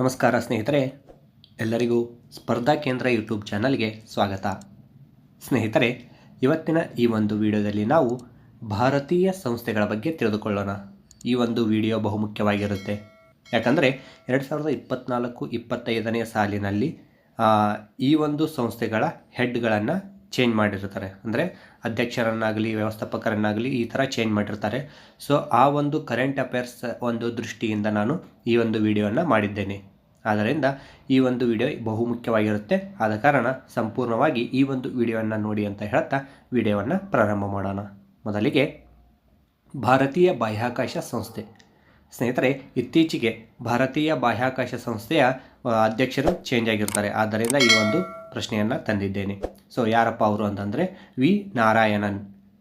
ನಮಸ್ಕಾರ ಸ್ನೇಹಿತರೆ, ಎಲ್ಲರಿಗೂ ಸ್ಪರ್ಧಾ ಕೇಂದ್ರ ಯೂಟ್ಯೂಬ್ ಚಾನಲ್ಗೆ ಸ್ವಾಗತ. ಸ್ನೇಹಿತರೆ, ಇವತ್ತಿನ ಈ ಒಂದು ವಿಡಿಯೋದಲ್ಲಿ ನಾವು ಭಾರತೀಯ ಸಂಸ್ಥೆಗಳ ಬಗ್ಗೆ ತಿಳಿದುಕೊಳ್ಳೋಣ. ಈ ಒಂದು ವಿಡಿಯೋ ಬಹುಮುಖ್ಯವಾಗಿರುತ್ತೆ. ಯಾಕಂದರೆ, ಎರಡು ಸಾವಿರದ ಇಪ್ಪತ್ತ್ನಾಲ್ಕು ಇಪ್ಪತ್ತೈದನೇ ಸಾಲಿನಲ್ಲಿ ಈ ಒಂದು ಸಂಸ್ಥೆಗಳ ಹೆಡ್ಗಳನ್ನು ಚೇಂಜ್ ಮಾಡಿರ್ತಾರೆ. ಅಂದರೆ ಅಧ್ಯಕ್ಷರನ್ನಾಗಲಿ, ವ್ಯವಸ್ಥಾಪಕರನ್ನಾಗಲಿ ಈ ಥರ ಚೇಂಜ್ ಮಾಡಿರ್ತಾರೆ. ಸೊ ಆ ಒಂದು ಕರೆಂಟ್ ಅಫೇರ್ಸ್ ಒಂದು ದೃಷ್ಟಿಯಿಂದ ನಾನು ಈ ಒಂದು ವಿಡಿಯೋವನ್ನು ಮಾಡಿದ್ದೇನೆ. ಆದ್ದರಿಂದ ಈ ಒಂದು ವಿಡಿಯೋ ಬಹುಮುಖ್ಯವಾಗಿರುತ್ತೆ. ಆದ ಕಾರಣ ಸಂಪೂರ್ಣವಾಗಿ ಈ ಒಂದು ವಿಡಿಯೋವನ್ನು ನೋಡಿ ಅಂತ ಹೇಳ್ತಾ ವಿಡಿಯೋವನ್ನು ಪ್ರಾರಂಭ ಮಾಡೋಣ. ಮೊದಲಿಗೆ ಭಾರತೀಯ ಬಾಹ್ಯಾಕಾಶ ಸಂಸ್ಥೆ. ಸ್ನೇಹಿತರೆ, ಇತ್ತೀಚೆಗೆ ಭಾರತೀಯ ಬಾಹ್ಯಾಕಾಶ ಸಂಸ್ಥೆಯ ಅಧ್ಯಕ್ಷರು ಚೇಂಜ್ ಆಗಿರ್ತಾರೆ. ಆದ್ದರಿಂದ ಈ ಒಂದು ಪ್ರಶ್ನೆಯನ್ನು ತಂದಿದ್ದೇನೆ. ಸೊ ಯಾರಪ್ಪ ಅವರು ಅಂತಂದರೆ ವಿ. ನಾರಾಯಣನ್.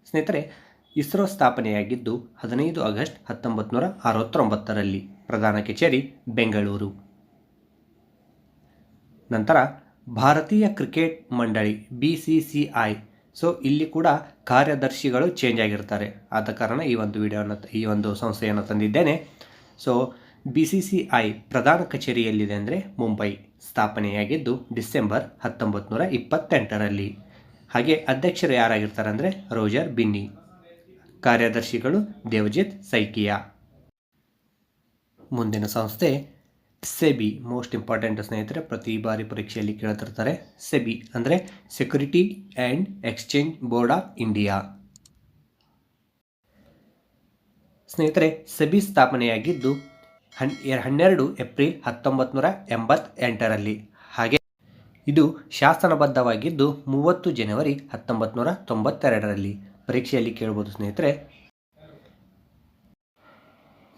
ಸ್ನೇಹಿತರೆ, ಇಸ್ರೋ ಸ್ಥಾಪನೆಯಾಗಿದ್ದು ಹದಿನೈದು ಆಗಸ್ಟ್ ಹತ್ತೊಂಬತ್ತು ನೂರ ಅರವತ್ತೊಂಬತ್ತರಲ್ಲಿ. ಪ್ರಧಾನ ಕಚೇರಿ ಬೆಂಗಳೂರು. ನಂತರ ಭಾರತೀಯ ಕ್ರಿಕೆಟ್ ಮಂಡಳಿ, B C C I. So ಇಲ್ಲಿ ಕೂಡ ಕಾರ್ಯದರ್ಶಿಗಳು ಚೇಂಜ್ ಆಗಿರ್ತಾರೆ. ಆದ ಕಾರಣ ಈ ಒಂದು ವಿಡಿಯೋನ, ಈ ಒಂದು ಸಂಸ್ಥೆಯನ್ನು ತಂದಿದ್ದೇನೆ. So B C C I ಪ್ರಧಾನ ಕಚೇರಿಯಲ್ಲಿದೆ ಅಂದರೆ ಮುಂಬೈ. ಸ್ಥಾಪನೆಯಾಗಿದ್ದು ಡಿಸೆಂಬರ್ ಹತ್ತೊಂಬತ್ತು ನೂರ ಇಪ್ಪತ್ತೆಂಟರಲ್ಲಿ. ಹಾಗೆ ಅಧ್ಯಕ್ಷರು ಯಾರಾಗಿರ್ತಾರೆ ಅಂದರೆ ರೋಜರ್ ಬಿನ್ನಿ. ಕಾರ್ಯದರ್ಶಿಗಳು ದೇವಜಿತ್ ಸೈಕಿಯಾ. ಮುಂದಿನ ಸಂಸ್ಥೆ, ಸೆಬಿ. ಮೋಸ್ಟ್ ಇಂಪಾರ್ಟೆಂಟ್ ಸ್ನೇಹಿತರೆ, ಪ್ರತಿ ಬಾರಿ ಪರೀಕ್ಷೆಯಲ್ಲಿ ಕೇಳ್ತಿರ್ತಾರೆ ಸೆಬಿ, ಅಂದರೆ security and exchange board of India. ಸ್ನೇಹಿತರೆ, ಸೆಬಿ ಸ್ಥಾಪನೆಯಾಗಿದ್ದು ಹನ್ ಹನ್ನೆರಡು ಏಪ್ರಿಲ್ ಹತ್ತೊಂಬತ್ತು ನೂರ ಎಂಬತ್ತೆಂಟರಲ್ಲಿ. ಹಾಗೆ ಇದು ಶಾಸನಬದ್ಧವಾಗಿದ್ದು ಮೂವತ್ತು ಜನವರಿ ಹತ್ತೊಂಬತ್ತು ನೂರ ತೊಂಬತ್ತೆರಡರಲ್ಲಿ. ಪರೀಕ್ಷೆಯಲ್ಲಿ ಕೇಳ್ಬೋದು ಸ್ನೇಹಿತರೆ,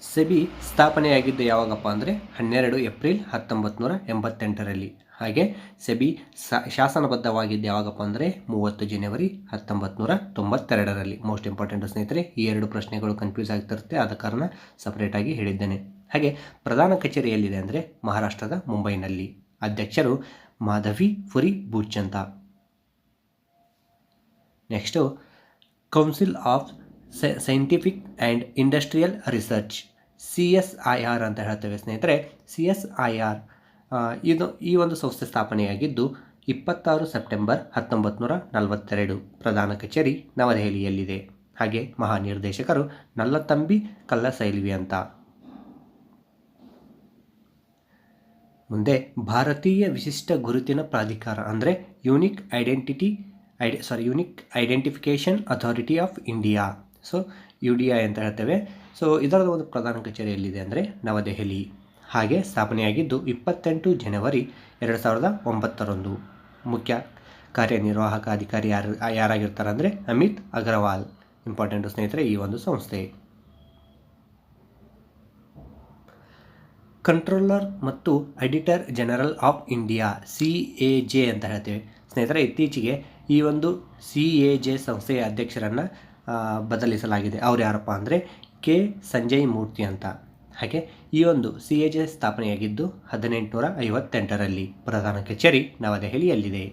ಸೆಬಿ ಸ್ಥಾಪನೆಯಾಗಿದ್ದು ಯಾವಾಗಪ್ಪ ಅಂದರೆ ಹನ್ನೆರಡು ಏಪ್ರಿಲ್ ಹತ್ತೊಂಬತ್ತು ನೂರ ಎಂಬತ್ತೆಂಟರಲ್ಲಿ. ಹಾಗೆ ಸೆಬಿ ಶಾಸನಬದ್ಧವಾಗಿದ್ದು ಯಾವಾಗಪ್ಪ ಅಂದರೆ ಮೂವತ್ತು ಜನವರಿ ಹತ್ತೊಂಬತ್ತು ನೂರ ತೊಂಬತ್ತೆರಡರಲ್ಲಿ. ಮೋಸ್ಟ್ ಇಂಪಾರ್ಟೆಂಟ್ ಸ್ನೇಹಿತರೆ, ಈ ಎರಡು ಪ್ರಶ್ನೆಗಳು ಕನ್ಫ್ಯೂಸ್ ಆಗ್ತಿರುತ್ತೆ ಆದ ಕಾರಣ ಸಪ್ರೇಟಾಗಿ ಹೇಳಿದ್ದೇನೆ. ಹಾಗೆ ಪ್ರಧಾನ ಕಚೇರಿ ಎಲ್ಲಿದೆ ಅಂದರೆ ಮಹಾರಾಷ್ಟ್ರದ ಮುಂಬೈನಲ್ಲಿ. ಅಧ್ಯಕ್ಷರು ಮಾಧವಿ ಪುರಿ ಬೂಚ್ ಅಂತ next council of scientific and industrial research C S I R ಅಂತ ಹೇಳ್ತೇವೆ ಸ್ನೇಹಿತರೆ. ಸಿ ಎಸ್ ಐ ಆರ್ ಇದು ಈ ಒಂದು ಸಂಸ್ಥೆ ಸ್ಥಾಪನೆಯಾಗಿದ್ದು ಇಪ್ಪತ್ತಾರು ಸೆಪ್ಟೆಂಬರ್ ಹತ್ತೊಂಬತ್ತು ನೂರ ನಲವತ್ತೆರಡು ಪ್ರಧಾನ ಕಚೇರಿ ನವದೆಹಲಿಯಲ್ಲಿದೆ. ಹಾಗೆ ಮಹಾನಿರ್ದೇಶಕರು ನಲ್ಲತಂಬಿ ಕಲ್ಲಸೈಲ್ವಿ ಅಂತ. ಮುಂದೆ ಭಾರತೀಯ ವಿಶಿಷ್ಟ ಗುರುತಿನ ಪ್ರಾಧಿಕಾರ ಅಂದರೆ unique identity ಐಡೆ sorry unique identification authority of India so U D I ಅಂತ ಹೇಳ್ತೇವೆ. ಸೊ ಇದರ ಒಂದು ಪ್ರಧಾನ ಕಚೇರಿ ಎಲ್ಲಿದೆ ಅಂದರೆ ನವದೆಹಲಿ. ಹಾಗೆ ಸ್ಥಾಪನೆಯಾಗಿದ್ದು ಇಪ್ಪತ್ತೆಂಟು ಜನವರಿ ಎರಡು ಸಾವಿರದ ಒಂಬತ್ತರಂದು. ಮುಖ್ಯ ಕಾರ್ಯನಿರ್ವಾಹಕ ಅಧಿಕಾರಿ ಯಾರು ಯಾರಾಗಿರ್ತಾರೆ ಅಂದರೆ ಅಮಿತ್ ಅಗರ್ವಾಲ್. ಇಂಪಾರ್ಟೆಂಟು ಸ್ನೇಹಿತರೆ, ಈ ಒಂದು ಸಂಸ್ಥೆ. ಕಂಟ್ರೋಲರ್ ಮತ್ತು editor general of India, C A J ಅಂತ ಹೇಳ್ತೇವೆ. ಸ್ನೇಹಿತರೆ, ಇತ್ತೀಚೆಗೆ ಈ ಒಂದು ಸಿ ಎ ಜೆ ಸಂಸ್ಥೆಯ ಅಧ್ಯಕ್ಷರನ್ನು ಬದಲಿಸಲಾಗಿದೆ. ಅವ್ರು ಯಾರಪ್ಪ ಅಂದರೆ ಕೆ. ಸಂಜಯ್ ಮೂರ್ತಿ ಅಂತ. ಹಾಗೆ ಈ ಒಂದು ಸಿ ಎ ಜೆ ಸ್ಥಾಪನೆಯಾಗಿದ್ದು ಹದಿನೆಂಟುನೂರ ಐವತ್ತೆಂಟರಲ್ಲಿ ಪ್ರಧಾನ ಕಚೇರಿ ನವದೆಹಲಿಯಲ್ಲಿದೆ.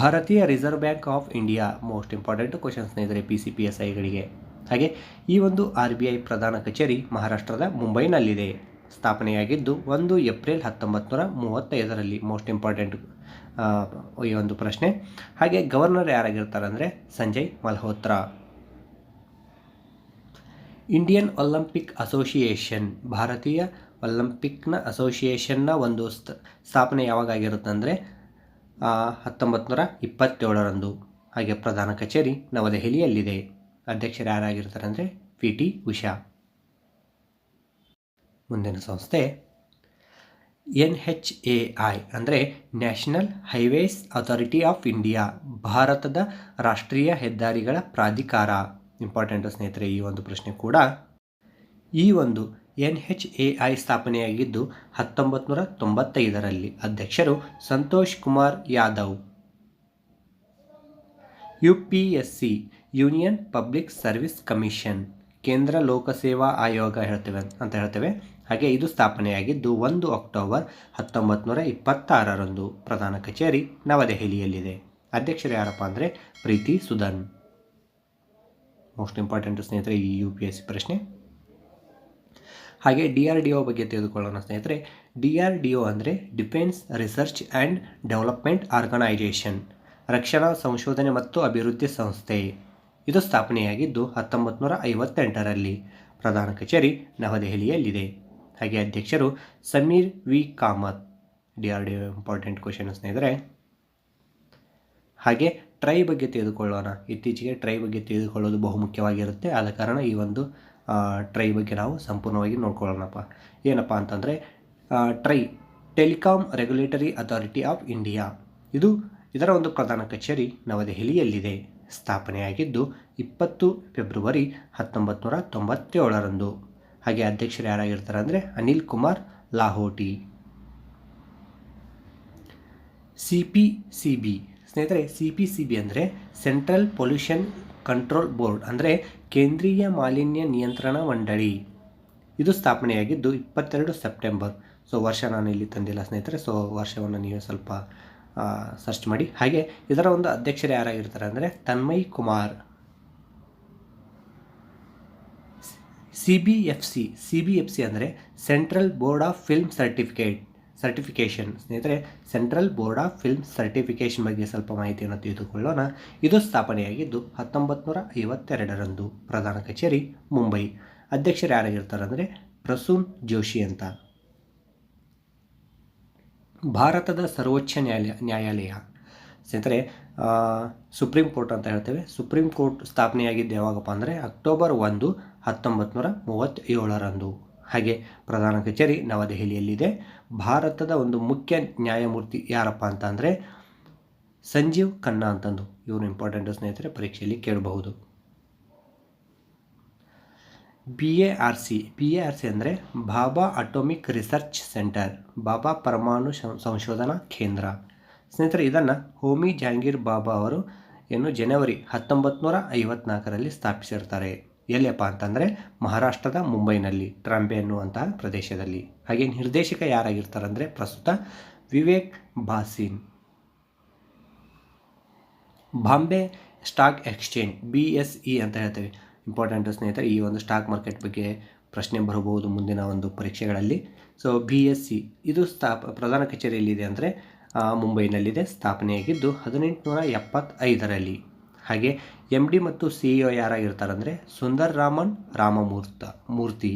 ಭಾರತೀಯ reserve bank of India, most important question ಸ್ನೇಹಿತರೆ ಪಿ ಸಿ ಪಿ ಎಸ್ ಐಗಳಿಗೆ ಹಾಗೆ ಈ ಒಂದು ಆರ್ ಬಿ ಐ ಪ್ರಧಾನ ಕಚೇರಿ ಮಹಾರಾಷ್ಟ್ರದ ಮುಂಬೈನಲ್ಲಿದೆ. ಸ್ಥಾಪನೆಯಾಗಿದ್ದು ಒಂದು ಏಪ್ರಿಲ್ ಹತ್ತೊಂಬತ್ತು ನೂರ ಮೂವತ್ತೈದರಲ್ಲಿ ಮೋಸ್ಟ್ ಇಂಪಾರ್ಟೆಂಟ್ ಈ ಒಂದು ಪ್ರಶ್ನೆ. ಹಾಗೆ ಗವರ್ನರ್ ಯಾರಾಗಿರ್ತಾರೆ ಅಂದರೆ Sanjay Malhotra. Indian Olympic association, ಭಾರತೀಯ ಒಲಿಂಪಿಕ್ನ ಅಸೋಸಿಯೇಷನ್ನ ಒಂದು ಸ್ಥ- ಸ್ಥಾಪನೆ ಯಾವಾಗ ಆಗಿರುತ್ತೆ ಅಂದರೆ ಹತ್ತೊಂಬತ್ತು ನೂರ ಇಪ್ಪತ್ತೇಳರಂದು. ಹಾಗೆ ಪ್ರಧಾನ ಕಚೇರಿ ನವದೆಹಲಿಯಲ್ಲಿದೆ. ಅಧ್ಯಕ್ಷರು ಯಾರಾಗಿರ್ತಾರೆ ಅಂದರೆ ಪಿ ಟಿ ಉಷಾ. ಮುಂದಿನ ಸಂಸ್ಥೆ, ಎನ್ ಹೆಚ್ ಎ ಐ, ಅಂದರೆ national highways authority of India, ಭಾರತದ ರಾಷ್ಟ್ರೀಯ ಹೆದ್ದಾರಿಗಳ ಪ್ರಾಧಿಕಾರ. ಇಂಪಾರ್ಟೆಂಟ್ ಸ್ನೇಹಿತರೆ, ಈ ಒಂದು ಪ್ರಶ್ನೆ ಕೂಡ ಈ ಒಂದು ಎನ್ ಹೆಚ್ ಎ ಐ ಸ್ಥಾಪನೆಯಾಗಿದ್ದು ಹತ್ತೊಂಬತ್ತು ತೊಂಬತ್ತೈದರಲ್ಲಿ. ಅಧ್ಯಕ್ಷರು Santosh Kumar Yadav. U P S C union public service commission, ಕೇಂದ್ರ ಲೋಕಸೇವಾ ಆಯೋಗ ಹೇಳ್ತೇವೆ ಅಂತ ಹೇಳ್ತೇವೆ. ಹಾಗೆ ಇದು ಸ್ಥಾಪನೆಯಾಗಿದ್ದು ಒಂದು ಅಕ್ಟೋಬರ್ ಹತ್ತೊಂಬತ್ತು ನೂರ ಇಪ್ಪತ್ತಾರರಂದು ಪ್ರಧಾನ ಕಚೇರಿ ನವದೆಹಲಿಯಲ್ಲಿದೆ. ಅಧ್ಯಕ್ಷರು ಯಾರಪ್ಪ ಅಂದರೆ ಪ್ರೀತಿ ಸುಧನ್. ಮೋಸ್ಟ್ ಇಂಪಾರ್ಟೆಂಟ್ ಸ್ನೇಹಿತರೆ, ಈ ಯು ಪಿ ಎಸ್ ಸಿ ಪ್ರಶ್ನೆ. ಹಾಗೆ ಡಿ ಆರ್ ಡಿ ಒ ಬಗ್ಗೆ ತೆಗೆದುಕೊಳ್ಳೋಣ ಸ್ನೇಹಿತರೆ. ಡಿ ಆರ್ ಡಿ ಒ ಅಂದರೆ defence research and development organisation ರಕ್ಷಣಾ ಸಂಶೋಧನೆ ಮತ್ತು ಅಭಿವೃದ್ಧಿ ಸಂಸ್ಥೆ. ಇದು ಸ್ಥಾಪನೆಯಾಗಿದ್ದು ಹತ್ತೊಂಬತ್ತು ನೂರ ಐವತ್ತೆಂಟರಲ್ಲಿ ಪ್ರಧಾನ ಕಚೇರಿ ನವದೆಹಲಿಯಲ್ಲಿದೆ. ಹಾಗೆ ಅಧ್ಯಕ್ಷರು Sameer V. Kamat, D. R. D. Important question ಸ್ನೇಹಿತರೆ. ಹಾಗೆ ಟ್ರೈ ಬಗ್ಗೆ ತಿಳಿದುಕೊಳ್ಳೋಣ ಇತ್ತೀಚೆಗೆ ಟ್ರೈ ಬಗ್ಗೆ ತಿಳಿದುಕೊಳ್ಳೋದು ಬಹುಮುಖ್ಯವಾಗಿರುತ್ತೆ. ಆದ ಕಾರಣ ಈ ಒಂದು ಟ್ರೈ ಬಗ್ಗೆ ನಾವು ಸಂಪೂರ್ಣವಾಗಿ ನೋಡ್ಕೊಳ್ಳೋಣಪ್ಪ. ಏನಪ್ಪ ಅಂತಂದರೆ TRAI, telecom regulatory authority of India. ಇದು ಇದರ ಒಂದು ಪ್ರಧಾನ ಕಚೇರಿ ನವದೆಹಲಿಯಲ್ಲಿದೆ. ಸ್ಥಾಪನೆಯಾಗಿದ್ದು ಇಪ್ಪತ್ತು ಫೆಬ್ರವರಿ ಹತ್ತೊಂಬತ್ತು ನೂರ ತೊಂಬತ್ತೇಳರಂದು. ಹಾಗೆ ಅಧ್ಯಕ್ಷರು ಯಾರಾಗಿರ್ತಾರೆ ಅಂದರೆ Anil Kumar Lahoti. C P C B. ಸ್ನೇಹಿತರೆ, ಸಿ ಪಿ ಸಿ ಬಿ ಅಂದರೆ ಸೆಂಟ್ರಲ್ ಪೊಲ್ಯೂಷನ್ ಕಂಟ್ರೋಲ್ ಬೋರ್ಡ್ ಅಂದರೆ ಕೇಂದ್ರೀಯ ಮಾಲಿನ್ಯ ನಿಯಂತ್ರಣ ಮಂಡಳಿ. ಇದು ಸ್ಥಾಪನೆಯಾಗಿದ್ದು ಇಪ್ಪತ್ತೆರಡು ಸೆಪ್ಟೆಂಬರ್. ಸೊ ವರ್ಷ ನಾನು ಇಲ್ಲಿ ತಂದಿಲ್ಲ ಸ್ನೇಹಿತರೆ, ಸೊ ವರ್ಷವನ್ನು ನೀವು ಸ್ವಲ್ಪ ಸರ್ಚ್ ಮಾಡಿ. ಹಾಗೆ ಇದರ ಒಂದು ಅಧ್ಯಕ್ಷರು ಯಾರಾಗಿರ್ತಾರೆ ಅಂದರೆ Tanmay Kumar. C B F C C B F C ಅಂದರೆ central board of film certificate certification ಸ್ನೇಹಿತರೆ central board of film certification ಬಗ್ಗೆ ಸ್ವಲ್ಪ ಮಾಹಿತಿಯನ್ನು ತಿಳಿದುಕೊಳ್ಳೋಣ. ಇದು ಸ್ಥಾಪನೆಯಾಗಿದ್ದು ಹತ್ತೊಂಬತ್ತು ನೂರ ಐವತ್ತೆರಡರಂದು ಪ್ರಧಾನ ಕಚೇರಿ, ಮುಂಬೈ. ಅಧ್ಯಕ್ಷರು ಯಾರಾಗಿರ್ತಾರೆ ಅಂದರೆ ಪ್ರಸೂನ್ ಜೋಶಿ ಅಂತ. ಭಾರತದ ಸರ್ವೋಚ್ಚ ನ್ಯಾಯಾಲಯ ನ್ಯಾಯಾಲಯ. ಸ್ನೇಹಿತರೆ ಸುಪ್ರೀಂ ಕೋರ್ಟ್ ಅಂತ ಹೇಳ್ತೇವೆ. ಸುಪ್ರೀಂ ಕೋರ್ಟ್ ಸ್ಥಾಪನೆಯಾಗಿದ್ದು ಯಾವಾಗಪ್ಪ ಅಂದರೆ ಅಕ್ಟೋಬರ್ ಒಂದು ಹತ್ತೊಂಬತ್ತು ನೂರ ಮೂವತ್ತೇಳರಂದು. ಹಾಗೆ ಪ್ರಧಾನ ಕಚೇರಿ ನವದೆಹಲಿಯಲ್ಲಿದೆ. ಭಾರತದ ಒಂದು ಮುಖ್ಯ ನ್ಯಾಯಮೂರ್ತಿ ಯಾರಪ್ಪ ಅಂತ ಅಂದರೆ ಸಂಜೀವ್ ಖನ್ನಾ ಅಂತಂದು. ಇವರು ಇಂಪಾರ್ಟೆಂಟ್ ಸ್ನೇಹಿತರೆ, ಪರೀಕ್ಷೆಯಲ್ಲಿ ಕೇಳಬಹುದು. B A R C B A R C ಅಂದರೆ Bhabha atomic research centre Bhabha ಪರಮಾಣು ಸಂಶೋಧನಾ ಕೇಂದ್ರ. ಸ್ನೇಹಿತರೆ, ಇದನ್ನು ಹೋಮಿ ಜಹಾಂಗೀರ್ ಬಾಬಾ ಅವರು ಏನು ಜನವರಿ ಹತ್ತೊಂಬತ್ತು ನೂರ ಐವತ್ನಾಲ್ಕರಲ್ಲಿ ಸ್ಥಾಪಿಸಿರ್ತಾರೆ. ಎಲ್ಲಿಯಪ್ಪ ಅಂತಂದರೆ ಮಹಾರಾಷ್ಟ್ರದ ಮುಂಬೈನಲ್ಲಿ, ಟ್ರಾಂಬೆ ಅನ್ನುವಂತಹ ಪ್ರದೇಶದಲ್ಲಿ. ಹಾಗೆ ನಿರ್ದೇಶಕ ಯಾರಾಗಿರ್ತಾರೆ ಅಂದರೆ ಪ್ರಸ್ತುತ Vivek Bhasin Bombay stock exchange, B S E ಅಂತ ಹೇಳ್ತೇವೆ. ಇಂಪಾರ್ಟೆಂಟ್ ಸ್ನೇಹಿತರೆ ಈ ಒಂದು ಸ್ಟಾಕ್ ಮಾರ್ಕೆಟ್ ಬಗ್ಗೆ ಪ್ರಶ್ನೆ ಬರಬಹುದು ಮುಂದಿನ ಒಂದು ಪರೀಕ್ಷೆಗಳಲ್ಲಿ. ಸೊ ಬಿ ಎಸ್ ಸಿ ಇದು ಸ್ಥಾಪ ಪ್ರಧಾನ ಕಚೇರಿಯಲ್ಲಿದೆ ಅಂದರೆ ಮುಂಬೈನಲ್ಲಿದೆ, ಸ್ಥಾಪನೆಯಾಗಿದ್ದು ಹದಿನೆಂಟುನೂರ ಎಪ್ಪತ್ತೈದರಲ್ಲಿ ಹಾಗೆ ಎಂ ಡಿ ಮತ್ತು ಸಿ ಇ ಒ ಯಾರಾಗಿರ್ತಾರೆ ಅಂದರೆ ಸುಂದರ್ ರಾಮನ್ ರಾಮಮೂರ್ತ, ಮೂರ್ತಿ.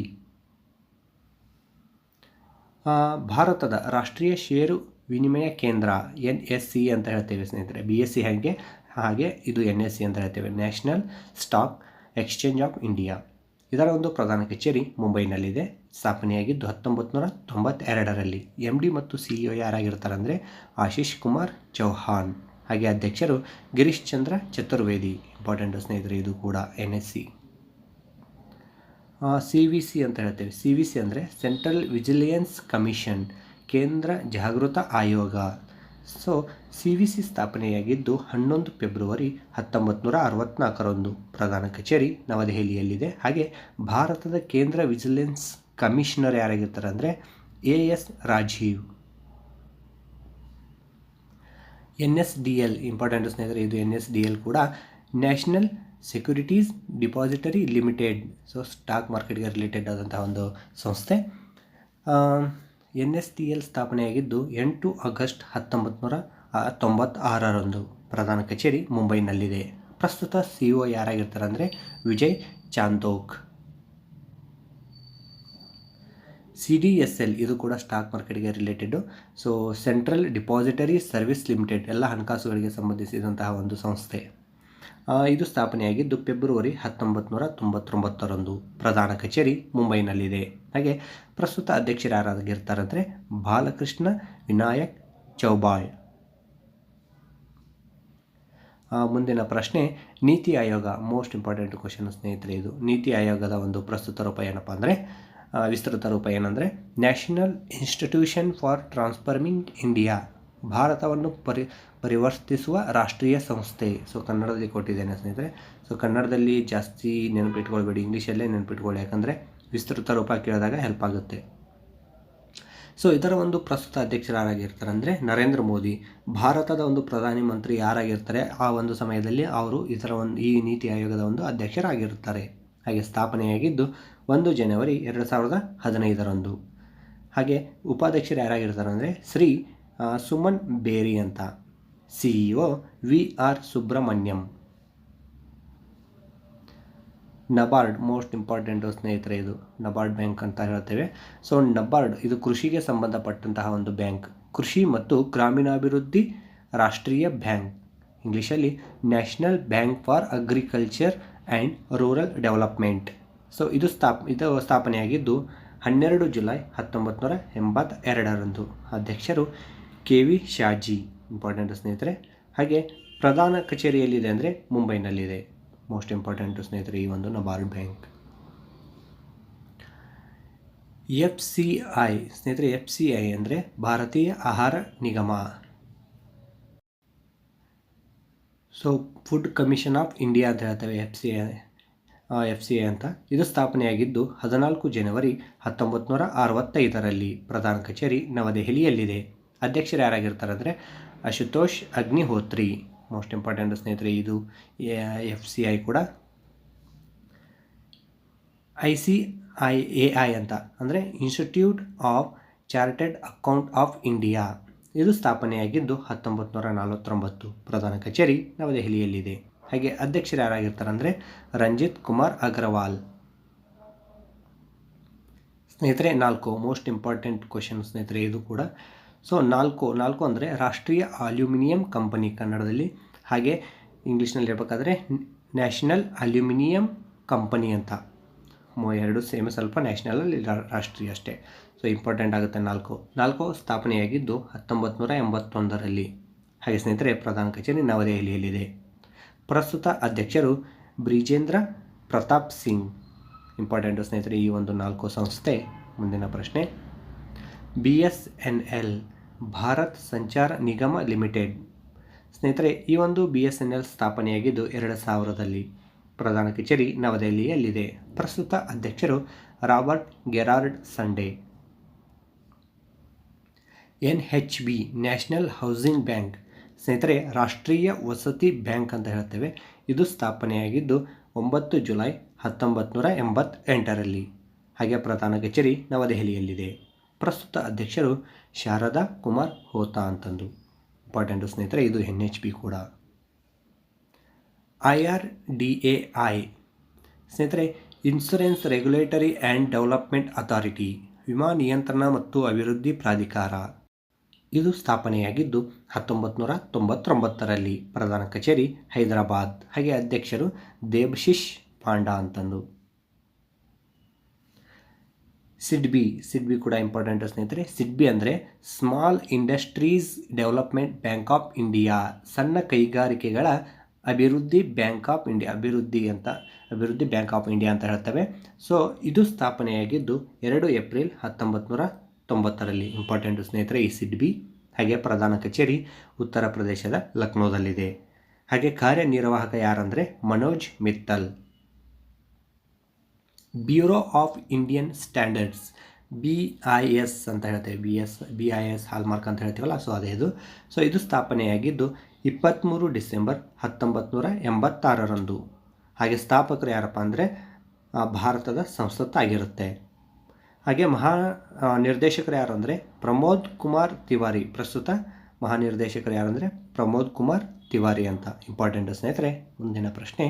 ಭಾರತದ ರಾಷ್ಟ್ರೀಯ ಷೇರು ವಿನಿಮಯ ಕೇಂದ್ರ ಎನ್ ಎಸ್ ಸಿ ಅಂತ ಹೇಳ್ತೇವೆ ಸ್ನೇಹಿತರೆ. ಬಿ ಎಸ್ ಸಿ ಹಾಗೆ ಹಾಗೆ ಇದು ಎನ್ ಎಸ್ ಸಿ ಅಂತ ಹೇಳ್ತೇವೆ. National stock exchange of India ಇದರ ಒಂದು ಪ್ರಧಾನ ಕಚೇರಿ ಮುಂಬೈನಲ್ಲಿದೆ. ಸ್ಥಾಪನೆಯಾಗಿದ್ದು ಹತ್ತೊಂಬತ್ತು ನೂರ ತೊಂಬತ್ತೆರಡರಲ್ಲಿ. ಎಂ ಡಿ ಮತ್ತು ಸಿ ಇ ಒ ಯಾರಾಗಿರ್ತಾರೆ ಅಂದರೆ ಆಶೀಶ್ ಕುಮಾರ್ ಚೌಹಾನ್ ಹಾಗೆ ಅಧ್ಯಕ್ಷರು ಗಿರೀಶ್ ಚಂದ್ರ ಚತುರ್ವೇದಿ. ಇಂಪಾರ್ಟೆಂಟ್ ಸ್ನೇಹಿತರೆ, ಇದು ಕೂಡ N S C C V C ಅಂತ ಹೇಳ್ತೇವೆ. ಸಿ ವಿ ಸಿ ಅಂದರೆ ಸೆಂಟ್ರಲ್ ವಿಜಿಲಿಯನ್ಸ್ ಕಮಿಷನ್ ಕೇಂದ್ರ ಜಾಗೃತ ಆಯೋಗ. ಸೊ, ಸಿ ವಿ ಸಿ ಸ್ಥಾಪನೆಯಾಗಿದ್ದು ಹನ್ನೊಂದು ಫೆಬ್ರವರಿ ಹತ್ತೊಂಬತ್ತು ನೂರ ಅರವತ್ತ್ನಾಲ್ಕರಂದು ಪ್ರಧಾನ ಕಚೇರಿ ನವದೆಹಲಿಯಲ್ಲಿದೆ. ಹಾಗೆ ಭಾರತದ ಕೇಂದ್ರ ವಿಜಿಲೆನ್ಸ್ ಕಮಿಷನರ್ ಯಾರಾಗಿರ್ತಾರೆ ಅಂದರೆ A S Rajeev. N S D L, important ಸ್ನೇಹಿತರೆ, ಇದು ಎನ್ ಎಸ್ ಡಿ ಎಲ್ ಕೂಡ national securities depository limited, so, stock ಮಾರ್ಕೆಟ್ಗೆ ರಿಲೇಟೆಡ್ ಆದಂತಹ ಒಂದು ಸಂಸ್ಥೆ. ಎನ್ ಎಸ್ ಟಿ ಎಲ್ ಸ್ಥಾಪನೆಯಾಗಿದ್ದು ಎಂಟು ಆಗಸ್ಟ್ ಹತ್ತೊಂಬತ್ತು ನೂರ ತೊಂಬತ್ತಾರರಂದು ಪ್ರಧಾನ ಕಚೇರಿ ಮುಂಬೈನಲ್ಲಿದೆ. ಪ್ರಸ್ತುತ ಸಿ ಒ ಯಾರಾಗಿರ್ತಾರೆ ಅಂದರೆ Vijay Chandok. C D S L ಇದು ಕೂಡ ಸ್ಟಾಕ್ ಮಾರ್ಕೆಟ್ಗೆ related so central depository service limited ಎಲ್ಲ ಹಣಕಾಸುಗಳಿಗೆ ಸಂಬಂಧಿಸಿದಂತಹ ಒಂದು ಸಂಸ್ಥೆ. ಇದು ಸ್ಥಾಪನೆಯಾಗಿದ್ದು ಫೆಬ್ರವರಿ ಹತ್ತೊಂಬತ್ತು ನೂರ ತೊಂಬತ್ತೊಂಬತ್ತರಂದು ಪ್ರಧಾನ ಕಚೇರಿ ಮುಂಬೈನಲ್ಲಿದೆ. ಹಾಗೆ ಪ್ರಸ್ತುತ ಅಧ್ಯಕ್ಷರು ಯಾರಾಗಿರ್ತಾರಂದರೆ ಬಾಲಕೃಷ್ಣ ವಿನಾಯಕ್ ಚೌಬಾಯ್. ಮುಂದಿನ ಪ್ರಶ್ನೆ, NITI Aayog most important question ಸ್ನೇಹಿತರೆ ಇದು. ನೀತಿ ಆಯೋಗದ ಒಂದು ಪ್ರಸ್ತುತ ರೂಪ ಏನಪ್ಪ ಅಂದರೆ ವಿಸ್ತೃತ ರೂಪ ಏನಂದರೆ national institution for transforming India ಭಾರತವನ್ನು ಪರಿ, ಪರಿವರ್ತಿಸುವ ರಾಷ್ಟ್ರೀಯ ಸಂಸ್ಥೆ. ಸೊ ಕನ್ನಡದಲ್ಲಿ ಕೊಟ್ಟಿದ್ದೇನೆ ಸ್ನೇಹಿತರೆ. ಸೊ ಕನ್ನಡದಲ್ಲಿ ಜಾಸ್ತಿ ನೆನಪಿಟ್ಕೊಳ್ಬೇಡಿ. ಇಂಗ್ಲೀಷಲ್ಲೇ ನೆನಪಿಟ್ಕೊಳ್ಳಿ. ಯಾಕಂದರೆ ವಿಸ್ತೃತ ರೂಪ ಕೇಳಿದಾಗ ಹೆಲ್ಪ್ ಆಗುತ್ತೆ. ಸೊ ಇದರ ಒಂದು ಪ್ರಸ್ತುತ ಅಧ್ಯಕ್ಷರು ಯಾರಾಗಿರ್ತಾರೆ ಅಂದರೆ ನರೇಂದ್ರ ಮೋದಿ. ಭಾರತದ ಒಂದು ಪ್ರಧಾನಿ ಮಂತ್ರಿ ಯಾರಾಗಿರ್ತಾರೆ? ಆ ಒಂದು ಸಮಯದಲ್ಲಿ ಅವರು ಇದರ ಒಂದು, ಈ ನೀತಿ ಆಯೋಗದ ಒಂದು ಅಧ್ಯಕ್ಷರಾಗಿರುತ್ತಾರೆ. ಹಾಗೆ ಸ್ಥಾಪನೆಯಾಗಿದ್ದು ಒಂದು ಜನವರಿ ಎರಡು ಸಾವಿರದ ಹದಿನೈದರಂದು. ಹಾಗೆ ಉಪಾಧ್ಯಕ್ಷರು ಯಾರಾಗಿರ್ತಾರೆ ಅಂದರೆ ಶ್ರೀ ಸುಮನ್ ಬೇರಿ ಅಂತ. CEO V R Subrahmanyam. NABARD most important ಸ್ನೇಹಿತರೆ ಇದು. ನಬಾರ್ಡ್ ಬ್ಯಾಂಕ್ ಅಂತ ಹೇಳ್ತೇವೆ. ಸೊ, ನಬಾರ್ಡ್ ಇದು ಕೃಷಿಗೆ ಸಂಬಂಧಪಟ್ಟಂತಹ ಒಂದು ಬ್ಯಾಂಕ್. ಕೃಷಿ ಮತ್ತು ಗ್ರಾಮೀಣಾಭಿವೃದ್ಧಿ ರಾಷ್ಟ್ರೀಯ ಬ್ಯಾಂಕ್. ಇಂಗ್ಲೀಷಲ್ಲಿ national bank for agriculture and rural development. So, ಇದು ಸ್ಥಾಪ್, ಇದು ಸ್ಥಾಪನೆಯಾಗಿದ್ದು ಹನ್ನೆರಡು ಜುಲೈ ಹತ್ತೊಂಬತ್ತು ನೂರ ಎಂಬತ್ತೆರಡರಂದು. ಅಧ್ಯಕ್ಷರು ಕೆ ವಿ ಶಾಜಿ ಇಂಪಾರ್ಟೆಂಟ್ ಸ್ನೇಹಿತರೆ. ಹಾಗೆ ಪ್ರಧಾನ ಕಚೇರಿಯಲ್ಲಿದೆ ಅಂದರೆ ಮುಂಬೈನಲ್ಲಿದೆ. ಮೋಸ್ಟ್ ಇಂಪಾರ್ಟೆಂಟು ಸ್ನೇಹಿತರೆ, ಈ ಒಂದು NABARD bank F C I ಸ್ನೇಹಿತರೆ ಎಫ್ ಸಿ ಐ ಅಂದರೆ ಭಾರತೀಯ ಆಹಾರ ನಿಗಮ. So food commission of India ಅಂತ ಹೇಳ್ತೇವೆ F C I F C I ಅಂತ. ಇದು ಸ್ಥಾಪನೆಯಾಗಿದ್ದು ಹದಿನಾಲ್ಕು ಜನವರಿ ಹತ್ತೊಂಬತ್ತು ನೂರ ಅರವತ್ತೈದರಲ್ಲಿ ಪ್ರಧಾನ ಕಚೇರಿ ನವದೆಹಲಿಯಲ್ಲಿದೆ. ಅಧ್ಯಕ್ಷರು ಯಾರಾಗಿರ್ತಾರೆ ಅಂದರೆ ಅಶುತೋಷ್ ಅಗ್ನಿಹೋತ್ರಿ. ಮೋಸ್ಟ್ ಇಂಪಾರ್ಟೆಂಟ್ ಸ್ನೇಹಿತರೆ, ಇದು ಎಫ್, ಸಿ, ಐ ಕೂಡ. I, C, I, A, I ಅಂತ. ಅಂದರೆ institute of chartered account of India ಇದು ಸ್ಥಾಪನೆಯಾಗಿದ್ದು ಹತ್ತೊಂಬತ್ತು ನೂರ ನಲವತ್ತೊಂಬತ್ತು. ಪ್ರಧಾನ ಕಚೇರಿ ನವದೆಹಲಿಯಲ್ಲಿದೆ. ಹಾಗೆ ಅಧ್ಯಕ್ಷರು ಯಾರಾಗಿರ್ತಾರೆ ಅಂದರೆ ರಂಜಿತ್ ಕುಮಾರ್ ಅಗ್ರವಾಲ್. ಸ್ನೇಹಿತರೆ, ನಾಲ್ಕು ಮೋಸ್ಟ್ ಇಂಪಾರ್ಟೆಂಟ್ ಕ್ವಶನ್ ಸ್ನೇಹಿತರೆ, ಇದು ಕೂಡ ಸೊ ನಾಲ್ಕು ನಾಲ್ಕು ಅಂದರೆ ರಾಷ್ಟ್ರೀಯ ಅಲ್ಯೂಮಿನಿಯಂ ಕಂಪನಿ ಕನ್ನಡದಲ್ಲಿ. ಹಾಗೆ ಇಂಗ್ಲೀಷ್ನಲ್ಲಿ ಹೇಳ್ಬೇಕಾದ್ರೆ ನ್ಯಾಷನಲ್ ಅಲ್ಯೂಮಿನಿಯಂ ಕಂಪನಿ ಅಂತ. ಎರಡು ಸೇಮ್, ಸ್ವಲ್ಪ ನ್ಯಾಷನಲಲ್ಲಿ ರಾಷ್ಟ್ರೀಯ ಅಷ್ಟೇ. ಸೊ ಇಂಪಾರ್ಟೆಂಟ್ ಆಗುತ್ತೆ ನಾಲ್ಕು. ನಾಲ್ಕು ಸ್ಥಾಪನೆಯಾಗಿದ್ದು ಹತ್ತೊಂಬತ್ತು ನೂರ ಎಂಬತ್ತೊಂದರಲ್ಲಿ. ಹಾಗೆ ಸ್ನೇಹಿತರೆ, ಪ್ರಧಾನ ಕಚೇರಿ ನವದೆಹಲಿಯಲ್ಲಿದೆ. ಪ್ರಸ್ತುತ ಅಧ್ಯಕ್ಷರು ಬ್ರಿಜೇಂದ್ರ ಪ್ರತಾಪ್ ಸಿಂಗ್. ಇಂಪಾರ್ಟೆಂಟು ಸ್ನೇಹಿತರೆ, ಈ ಒಂದು ನಾಲ್ಕು ಸಂಸ್ಥೆ ಮುಂದಿನ ಪ್ರಶ್ನೆ. B S N L, Bharat Sanchar Nigam limited. ಸ್ನೇಹಿತರೆ, ಈ ಒಂದು ಬಿ ಎಸ್ ಎನ್ ಎಲ್ ಸ್ಥಾಪನೆಯಾಗಿದ್ದು ಎರಡು ಸಾವಿರದಲ್ಲಿ. ಪ್ರಧಾನ ಕಚೇರಿ ನವದೆಹಲಿಯಲ್ಲಿದೆ. ಪ್ರಸ್ತುತ ಅಧ್ಯಕ್ಷರು Robert Gerard Sunday. N H B, national housing bank. ಸ್ನೇಹಿತರೆ, ರಾಷ್ಟ್ರೀಯ ವಸತಿ ಬ್ಯಾಂಕ್ ಅಂತ ಹೇಳ್ತೇವೆ. ಇದು ಸ್ಥಾಪನೆಯಾಗಿದ್ದು ಒಂಬತ್ತು ಜುಲೈ ಹತ್ತೊಂಬತ್ತು ನೂರ ಎಂಬತ್ತೆಂಟರಲ್ಲಿ. ಹಾಗೆ ಪ್ರಧಾನ ಕಚೇರಿ ನವದೆಹಲಿಯಲ್ಲಿದೆ. ಪ್ರಸ್ತುತ ಅಧ್ಯಕ್ಷರು ಶಾರದಾ ಕುಮಾರ್ ಹೋತಾ ಅಂತಂದು ಇಂಪಾರ್ಟೆಂಟು ಸ್ನೇಹಿತರೆ, ಇದು ಎನ್ ಎಚ್ ಪಿ ಕೂಡ. I R D A I. ಸ್ನೇಹಿತರೆ insurance regulatory and development authority, ವಿಮಾ ನಿಯಂತ್ರಣ ಮತ್ತು ಅಭಿವೃದ್ಧಿ ಪ್ರಾಧಿಕಾರ. ಇದು ಸ್ಥಾಪನೆಯಾಗಿದ್ದು ಹತ್ತೊಂಬತ್ತು ನೂರ ತೊಂಬತ್ತೊಂಬತ್ತರಲ್ಲಿ ಪ್ರಧಾನ ಕಚೇರಿ ಹೈದರಾಬಾದ್. ಹಾಗೆ ಅಧ್ಯಕ್ಷರು ದೇಬಶಿಶ್ ಪಾಂಡಾ ಅಂತಂದು ಸಿಡ್ಬಿ ಸಿಡ್ಬಿ ಕೂಡ ಇಂಪಾರ್ಟೆಂಟ್ ಸ್ನೇಹಿತರೆ. ಸಿಡ್ಬಿ ಅಂದರೆ small industries development bank of India ಸಣ್ಣ ಕೈಗಾರಿಕೆಗಳ ಅಭಿವೃದ್ಧಿ ಬ್ಯಾಂಕ್ ಆಫ್ ಇಂಡಿಯಾ ಅಭಿವೃದ್ಧಿ ಅಂತ, ಅಭಿವೃದ್ಧಿ ಬ್ಯಾಂಕ್ ಆಫ್ ಇಂಡಿಯಾ ಅಂತ ಹೇಳ್ತವೆ. ಸೊ ಇದು ಸ್ಥಾಪನೆಯಾಗಿದ್ದು ಎರಡು ಏಪ್ರಿಲ್ ಹತ್ತೊಂಬತ್ತು ನೂರ ತೊಂಬತ್ತರಲ್ಲಿ. ಇಂಪಾರ್ಟೆಂಟು ಸ್ನೇಹಿತರೆ, ಈ ಸಿಡ್ಬಿ ಹಾಗೆ ಪ್ರಧಾನ ಕಚೇರಿ ಉತ್ತರ ಪ್ರದೇಶದ ಲಕ್ನೋದಲ್ಲಿದೆ. ಹಾಗೆ ಕಾರ್ಯನಿರ್ವಾಹಕ ಯಾರಂದರೆ Manoj Mittal. Bureau of Indian standards B I S ಅಂತ ಹೇಳ್ತೇವೆ B S B I S hallmark ಅಂತ ಹೇಳ್ತೀವಲ್ಲ ಸೊ ಅದೇ ಇದು. ಸೊ ಇದು ಸ್ಥಾಪನೆಯಾಗಿದ್ದು ಇಪ್ಪತ್ತ್ಮೂರು ಡಿಸೆಂಬರ್ ಹತ್ತೊಂಬತ್ತು ನೂರ ಎಂಬತ್ತಾರರಂದು. ಹಾಗೆ ಸ್ಥಾಪಕರು ಯಾರಪ್ಪ ಅಂದರೆ ಭಾರತದ ಸಂಸತ್ತಾಗಿರುತ್ತೆ ಹಾಗೆ ಮಹಾ ನಿರ್ದೇಶಕರು ಯಾರು ಅಂದರೆ, ಪ್ರಮೋದ್ ಕುಮಾರ್ ತಿವಾರಿ. ಪ್ರಸ್ತುತ ಮಹಾನಿರ್ದೇಶಕರು ಯಾರಂದರೆ ಪ್ರಮೋದ್ ಕುಮಾರ್ ತಿವಾರಿ ಅಂತ. ಇಂಪಾರ್ಟೆಂಟ್ ಸ್ನೇಹಿತರೆ, ಮುಂದಿನ ಪ್ರಶ್ನೆ.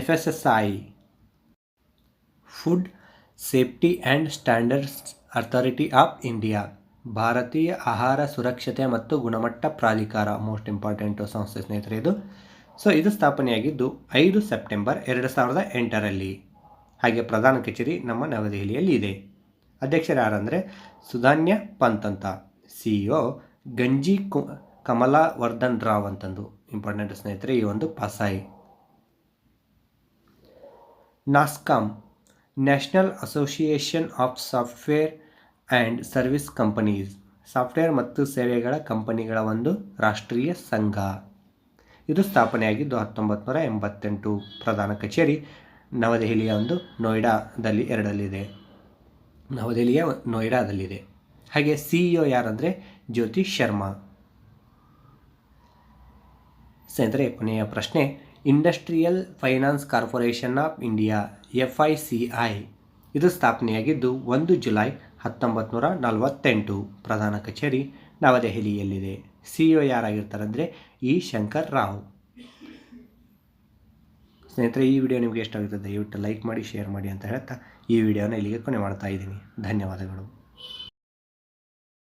F S S I food safety and standards authority of India, ಭಾರತೀಯ ಆಹಾರ ಸುರಕ್ಷತೆ ಮತ್ತು ಗುಣಮಟ್ಟ ಪ್ರಾಧಿಕಾರ, ಮೋಸ್ಟ್ ಇಂಪಾರ್ಟೆಂಟು ಸಂಸ್ಥೆ ಸ್ನೇಹಿತರೆ ಇದು. ಸೊ ಇದು ಸ್ಥಾಪನೆಯಾಗಿದ್ದು ಐದು ಸೆಪ್ಟೆಂಬರ್ ಎರಡು ಸಾವಿರದ ಎಂಟರಲ್ಲಿ. ಹಾಗೆ ಪ್ರಧಾನ ಕಚೇರಿ ನಮ್ಮ ನವದೆಹಲಿಯಲ್ಲಿ ಇದೆ. ಅಧ್ಯಕ್ಷರು ಯಾರಂದರೆ ಸುಧಾನ್ಯ ಪಂತ್ ಅಂತ ಸಿ ಇ ಗಂಜಿ ಕು ಕಮಲಾವರ್ಧನ್ ರಾವ್ ಅಂತಂದು ಇಂಪಾರ್ಟೆಂಟ್ ಸ್ನೇಹಿತರೆ ಈ ಒಂದು ಪಾಸಾಯಿ. NASSCOM national association of software and service companies software ಮತ್ತು ಸೇವೆಗಳ ಕಂಪನಿಗಳ ಒಂದು ರಾಷ್ಟ್ರೀಯ ಸಂಘ. ಇದು ಸ್ಥಾಪನೆಯಾಗಿದ್ದು ಹತ್ತೊಂಬತ್ತು ನೂರ ಎಂಬತ್ತೆಂಟು ಪ್ರಧಾನ ಕಚೇರಿ ನವದೆಹಲಿಯ ಒಂದು ನೋಯ್ಡಾದಲ್ಲಿ ಎರಡಲ್ಲಿದೆ. ನವದೆಹಲಿಯ ನೋಯ್ಡಾದಲ್ಲಿದೆ. ಹಾಗೆ ಸಿ ಇ ಒ ಯಾರಂದರೆ ಜ್ಯೋತಿ ಶರ್ಮಾ. ಸ್ನೇಹಿತರೆ, ಕೊನೆಯ ಪ್ರಶ್ನೆ industrial finance corporation of India, F I C I. ಇದು ಸ್ಥಾಪನೆಯಾಗಿದ್ದು ಒಂದು ಜುಲೈ ಹತ್ತೊಂಬತ್ತು ನೂರ ನಲವತ್ತೆಂಟು. ಪ್ರಧಾನ ಕಚೇರಿ ನವದೆಹಲಿಯಲ್ಲಿದೆ. ಸಿ ಇ ಯಾರಾಗಿರ್ತಾರೆ ಅಂದರೆ ಇ ಶಂಕರ್ ರಾವ್. ಸ್ನೇಹಿತರೆ, ಈ ವಿಡಿಯೋ ನಿಮಗೆ ಇಷ್ಟ ಆಗುತ್ತೆ ದಯವಿಟ್ಟು ಲೈಕ್ ಮಾಡಿ, ಶೇರ್ ಮಾಡಿ ಅಂತ ಹೇಳ್ತಾ ಈ ವಿಡಿಯೋನ ಇಲ್ಲಿಗೆ ಕೊನೆ ಮಾಡ್ತಾ ಇದ್ದೀನಿ. ಧನ್ಯವಾದಗಳು.